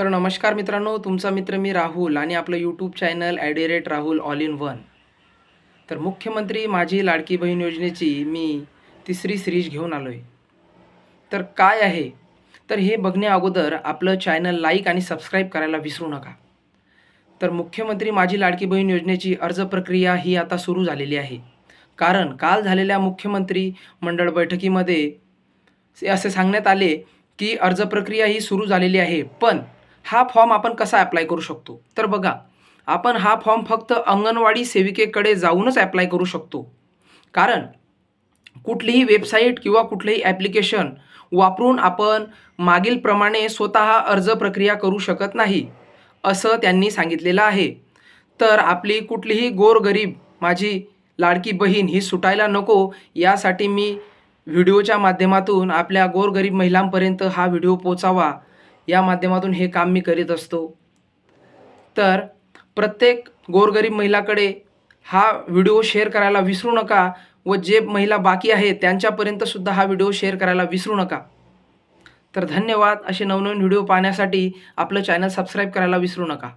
तर नमस्कार मित्रांनो तुमचा मित्र मी राहुल आणि आपलं यूट्यूब चॅनल ॲडिरेट राहुल ऑल इन वन तर मुख्यमंत्री माझी लाडकी बहीण योजनेची मी तिसरी सिरीज घेऊन आलो आहे तर काय आहे? तर हे बघण्या अगोदर आपलं चॅनल लाईक आणि सबस्क्राईब करायला विसरू नका. तर मुख्यमंत्री माझी लाडकी बहीण योजनेची अर्ज प्रक्रिया ही आता सुरू झालेली आहे. कारण काल झालेल्या मुख्यमंत्री मंडळ बैठकीमध्ये असे सांगण्यात आले की अर्ज प्रक्रिया ही सुरू झालेली आहे. पण हा फॉर्म आपण कसा ॲप्लाय करू शकतो? तर बघा आपण हा फॉर्म फक्त अंगणवाडी सेविकेकडे जाऊनच ॲप्लाय करू शकतो. कारण कुठलीही वेबसाईट किंवा कुठलंही ॲप्लिकेशन वापरून आपण मागीलप्रमाणे स्वतः अर्ज प्रक्रिया करू शकत नाही असं त्यांनी सांगितलेलं आहे. तर आपली कुठलीही गोरगरीब माझी लाडकी बहीण ही सुटायला नको यासाठी मी व्हिडिओच्या माध्यमातून आपल्या गोरगरीब महिलांपर्यंत हा व्हिडिओ पोचावा या माध्यमातून हे काम मी करीत असतो. तर प्रत्येक गोरगरीब महिलाकडे हा व्हिडिओ शेअर करायला विसरू नका व जे महिला बाकी आहेत त्यांच्यापर्यंतसुद्धा हा व्हिडिओ शेअर करायला विसरू नका. तर धन्यवाद. असे नवनवीन व्हिडिओ पाहण्यासाठी आपलं चॅनल सबस्क्राईब करायला विसरू नका.